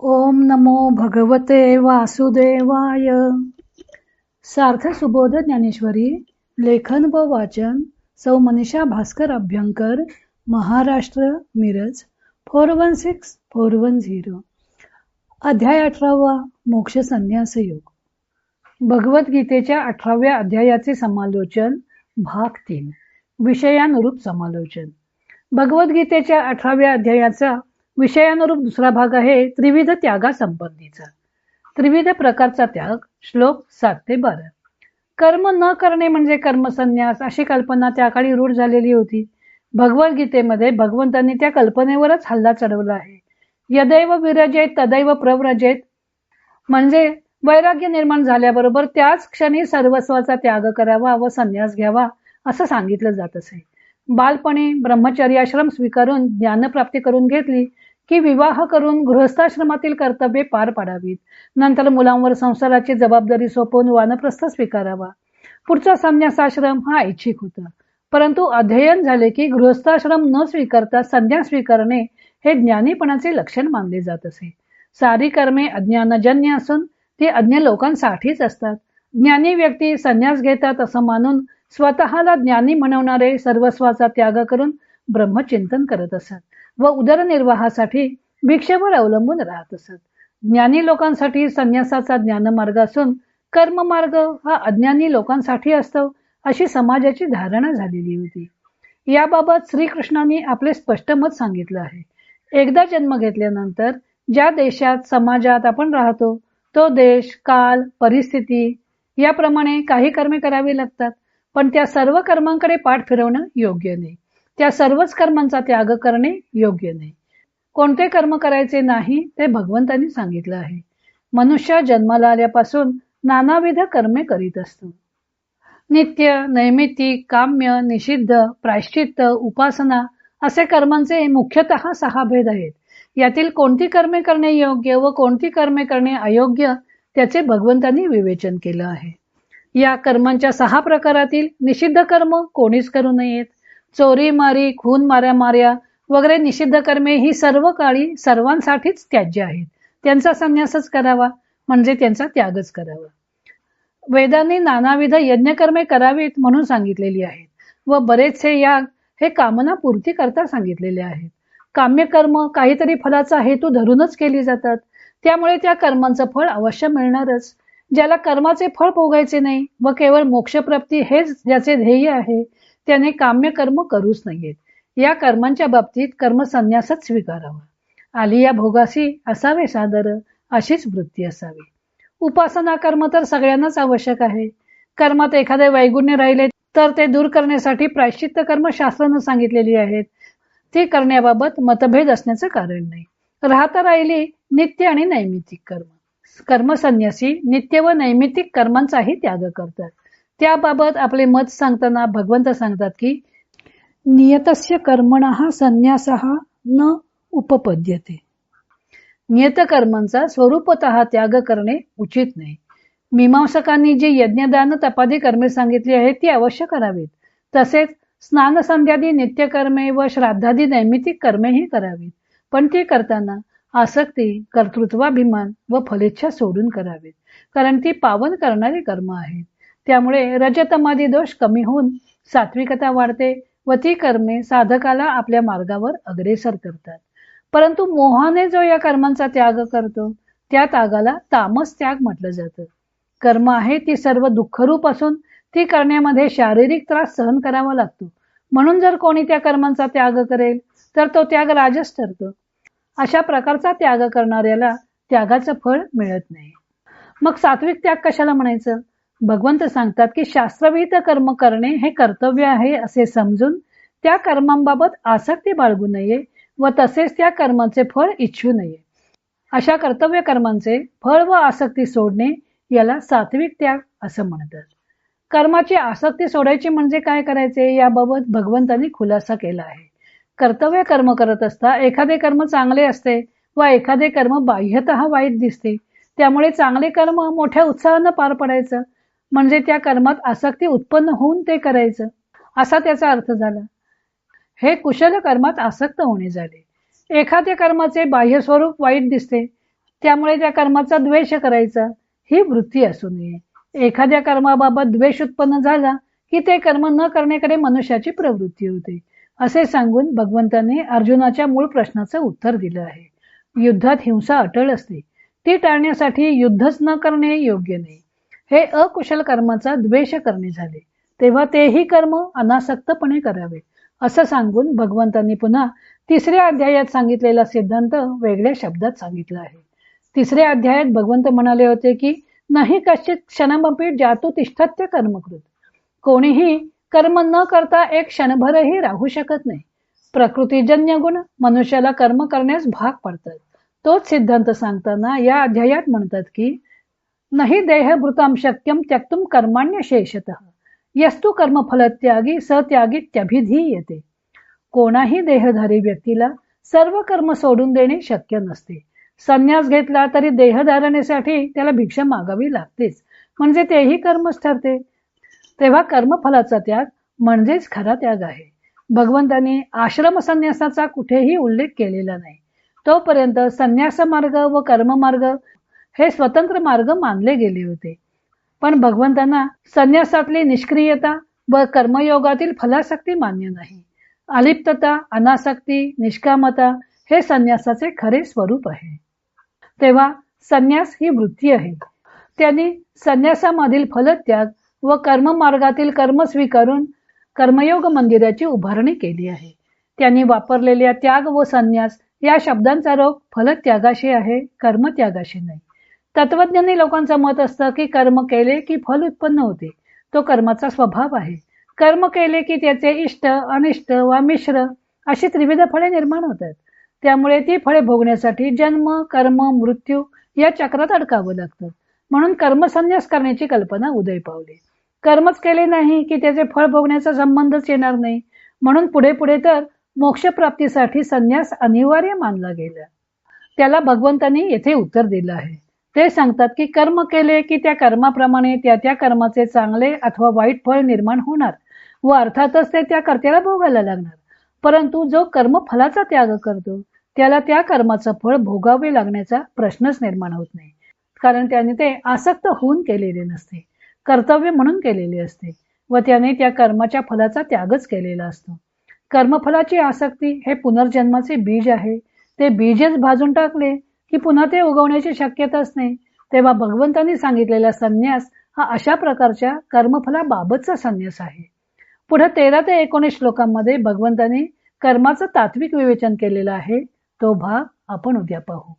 ओम नमो भगवते वासुदेवाय. सार्थ सुबोध ज्ञानेश्वरी लेखन व वाचन सौ Manisha Bhaskar Abhyankar Maharashtra Miraj four one six four one zero. अध्याय अठरावा मोक्ष संन्यास योग. भगवद्गीतेच्या अठराव्या अध्यायाचे समालोचन भाग तीन. विषयानुरूप समालोचन. भगवद्गीतेच्या अठराव्या अध्यायाचा विषयानुरूप दुसरा भाग आहे त्रिविध त्यागासंबंधीचा. त्रिविध प्रकारचा त्याग श्लोक सात ते बारा. कर्म न करणे म्हणजे कर्मसन्यास अशी कल्पना त्या काळी रूढ झालेली होती. भगवद्गीतेमध्ये भगवंतांनी त्या कल्पनेवरच हल्ला चढवला आहे. यदैव विरजेत तदैव प्रव्रजेत म्हणजे वैराग्य निर्माण झाल्याबरोबर त्याच क्षणी सर्वस्वाचा त्याग करावा व संन्यास घ्यावा असं सांगितलं जात असे. बालपणी ब्रह्मचर्याश्रम स्वीकारून ज्ञानप्राप्ती करून घेतली की विवाह करून गृहस्थाश्रमातील कर्तव्ये पार पाडावीत. नंतर मुलांवर संसाराची जबाबदारी सोपवून वानप्रस्थ स्वीकारावा. पुढचा संन्यासाश्रम हा ऐच्छिक होता. परंतु अध्ययन झाले की गृहस्थाश्रम न स्वीकारता संन्यास स्वीकारणे हे ज्ञानीपणाचे लक्षण मानले जात असे. सारी कर्मे अज्ञानजन्य असून ती अज्ञ लोकांसाठीच असतात. ज्ञानी व्यक्ती संन्यास घेतात असं मानून स्वतःला ज्ञानी म्हणवणारे सर्वस्वाचा त्याग करून ब्रह्मचिंतन करत असत. व उदरनिर्वाहासाठी भिक्षेवर अवलंबून राहत असत. ज्ञानी लोकांसाठी संन्यासाचा ज्ञानमार्ग असून कर्ममार्ग हा अज्ञानी लोकांसाठी असतो अशी समाजाची धारणा झालेली होती. याबाबत श्रीकृष्णांनी आपले स्पष्ट मत सांगितलं आहे. एकदा जन्म घेतल्यानंतर ज्या देशात समाजात आपण राहतो तो देश काल परिस्थिती याप्रमाणे काही कर्मे करावी लागतात पण त्या सर्व कर्मांकडे पाठ फिरवणं योग्य नाही. त्या सर्वच कर्मांचा त्याग करणे योग्य नाही. कोणते कर्म करायचे नाही ते भगवंतांनी सांगितलं आहे. मनुष्य जन्माला आल्यापासून नानाविध कर्मे करीत असतो. नित्य नैमित्तिक काम्य निषिद्ध प्रायश्चित्त उपासना असे कर्मांचे मुख्यतः सहा भेद आहेत. यातील कोणती कर्मे करणे योग्य व कोणती कर्मे करणे अयोग्य त्याचे भगवंतांनी विवेचन केलं आहे. या कर्मांच्या सहा प्रकारातील निषिद्ध कर्म कोणीच करू नयेत. चोरी मारी खून माऱ्या मार्या वगैरे निषिद्ध कर्मे ही सर्व काळी सर्वांसाठीच त्याज्य आहेत. त्यांचा संन्यासच करावा म्हणजे त्यांचा त्यागच करावा. वेदांनी नानाविध यज्ञकर्मे करावीत म्हणून सांगितलेली आहेत व बरेचसे याग हे कामना पूर्ती करता सांगितलेले आहेत. काम्यकर्म काहीतरी फलाचा हेतू धरूनच केली जातात. त्यामुळे त्या कर्मांचं फळ अवश्य मिळणारच. ज्याला कर्माचे फळ भोगायचे नाही व केवळ मोक्षप्राप्ती हेच ज्याचे ध्येय आहे त्याने काम्य कर्म करूच नाहीयेत या कर्मांच्या बाबतीत कर्मसन्यासच स्वीकारावा. आलिया भोगासी असावे सादर अशीच वृत्ती असावी. उपासना कर्म तर सगळ्यांनाच आवश्यक आहे. कर्मात एखादे वैगुण्य राहिले तर ते दूर करण्यासाठी प्रायश्चित्त कर्म शास्त्रानं सांगितलेली आहेत. ती करण्याबाबत मतभेद असण्याचं कारण नाही. राहता राहिली नित्य आणि नैमित्तिक कर्म. कर्मसन्यासी नित्य व नैमित्तिक कर्मांचाही त्याग करतात. त्याबाबत आपले मत सांगताना भगवंत सांगतात की नियतस्य कर्मणा संन्यास न उपपद्यते. नियत कर्मांचा स्वरूपत त्याग करणे उचित नाही. मीमांसकांनी जी यज्ञदान तपादी कर्मे सांगितली आहेत ती अवश्य करावीत. तसेच स्नान संध्यादी नित्यकर्मे व श्राद्धादी नैमितिक कर्मेही करावीत. पण ती करताना आसक्ती कर्तृत्वाभिमान व फलेच्छा सोडून करावीत. कारण ती पावन करणारी कर्म आहेत. त्यामुळे रजतमादी दोष कमी होऊन सात्विकता वाढते व ती कर्मे साधकाला आपल्या मार्गावर अग्रेसर करतात. परंतु मोहाने जो या कर्मांचा त्याग करतो त्या त्यागाला तामस त्याग म्हटलं जातं. कर्म आहे ती सर्व दुःखरूप असून ती करण्यामध्ये शारीरिक त्रास सहन करावा लागतो. म्हणून जर कोणी त्या कर्मांचा त्याग करेल तर तो त्याग राजस ठरतो. अशा प्रकारचा त्याग करणाऱ्याला त्यागाचं फळ मिळत नाही. मग सात्विक त्याग कशाला म्हणायचं? भगवंत सांगतात की शास्त्रविहित कर्म करणे हे कर्तव्य आहे असे समजून त्या कर्मांबाबत आसक्ती बाळगू नये व तसेच त्या कर्माचे फळ इच्छू नये. अशा कर्तव्य कर्मांचे फळ व आसक्ती सोडणे याला सात्विक त्याग असं म्हणतात. कर्माची आसक्ती सोडायची म्हणजे काय करायचे याबाबत भगवंतांनी खुलासा केला आहे. कर्तव्य कर्म करत असता एखादे कर्म चांगले असते व एखादे कर्म बाह्यत वाईट दिसते. त्यामुळे चांगले कर्म मोठ्या उत्साहानं पार पडायचं म्हणजे त्या कर्मात आसक्ती उत्पन्न होऊन ते करायचं. असा त्याचा अर्थ झाला. हे कुशल कर्मात आसक्त होणे झाले. एखाद्या कर्माचे बाह्य स्वरूप वाईट दिसते. त्यामुळे त्या कर्माचा द्वेष करायचा. ही वृत्ती असू नये. एखाद्या कर्माबाबत द्वेष उत्पन्न झाला की ते कर्म न करण्याकडे मनुष्याची प्रवृत्ती होते. असे सांगून भगवंतांनी अर्जुनाच्या मूळ प्रश्नाचं उत्तर दिलं आहे. युद्धात हिंसा अटळ असते. ती टाळण्यासाठी युद्धच न करणे योग्य नाही. हे अकुशल कर्माचा द्वेष करणे झाले. तेव्हा तेही कर्म अनासक्तपणे करावे. असं सांगून भगवंतांनी पुन्हा तिसऱ्या अध्यायात सांगितलेला सिद्धांत वेगळ्या शब्दात सांगितला आहे. तिसऱ्या अध्यायात भगवंत म्हणाले होते की नाही कश्चित क्षणमपी जातो तिष्ठत्य कर्मकृत. कोणीही कर्म न करता एक क्षणभरही राहू शकत नाही. प्रकृतीजन्य गुण मनुष्याला कर्म करण्यास भाग पडतात. तोच सिद्धांत सांगताना या अध्यायात म्हणतात की नाही देहभृताम शक्यम त्यक्तुम कर्माण्य शेषत यस्तु कर्मफलत्यागी सत्यागी त्यभिधी येते कोणाही देहधारी व्यक्तीला सर्व कर्म सोडून देणे शक्य नसते संन्यास घेतला तरी देहधारणेसाठी त्याला भिक्षा मागावी लागतेच म्हणजे तेही कर्मच ठरते तेव्हा कर्मफलाचा त्याग म्हणजेच खरा त्याग आहे भगवंतांनी आश्रम संन्यासाचा कुठेही उल्लेख केलेला नाही तोपर्यंत संन्यास मार्ग व कर्ममार्ग हे स्वतंत्र मार्ग मानले गेले होते. पण भगवंतांना संन्यासातली निष्क्रियता व कर्मयोगातील फलासक्ती मान्य नाही. अलिप्तता अनासक्ती निष्कामता हे संन्यासाचे खरे स्वरूप आहे. तेव्हा संन्यास ही वृत्ती आहे. त्यांनी संन्यासामधील फलत्याग व कर्ममार्गातील कर्म स्वीकारून कर्मयोग मंदिराची उभारणी केली आहे. त्यांनी वापरलेल्या त्याग व संन्यास या शब्दांचा रोग फलत्यागाशी आहे कर्मत्यागाशी नाही. तत्वज्ञानी लोकांचं मत असतं की कर्म केले की फल उत्पन्न होते. तो कर्माचा स्वभाव आहे. कर्म केले की त्याचे इष्ट अनिष्ट वा मिश्र अशी त्रिविध फळे निर्माण होतात. त्यामुळे ती फळे भोगण्यासाठी जन्म कर्म मृत्यू या चक्रात अडकावं लागतं. म्हणून कर्मसन्यास करण्याची कल्पना उदय पावली. कर्मच केले नाही की त्याचे फळ भोगण्याचा संबंधच येणार नाही. म्हणून पुढे पुढे तर मोक्षप्राप्तीसाठी संन्यास अनिवार्य मानला गेला. त्याला भगवंतांनी येथे उत्तर दिलं आहे. ते सांगतात की कर्म केले की त्या कर्माप्रमाणे त्या त्या कर्माचे चांगले अथवा वाईट फळ निर्माण होणार व अर्थातच ते त्या कर्त्याला भोगायला लागणार. परंतु जो कर्म फलाचा त्याग करतो त्याला त्या कर्माचं फळ भोगावे लागण्याचा प्रश्नच निर्माण होत नाही. कारण त्याने ते आसक्त होऊन केलेले नसते कर्तव्य म्हणून केलेले असते व त्याने त्या कर्माच्या फलाचा त्यागच केलेला असतो. कर्मफलाची आसक्ती हे पुनर्जन्माचे बीज आहे. ते बीजच भाजून टाकले की पुन्हा ते उगवण्याची शक्यताच नाही. तेव्हा भगवंतांनी सांगितलेला संन्यास हा अशा प्रकारच्या कर्मफलाबाबतचा संन्यास आहे. पुढे तेरा ते एकोणीस श्लोकांमध्ये भगवंतांनी कर्माचं तात्विक विवेचन केलेलं आहे. तो भाग आपण उद्या पाहू.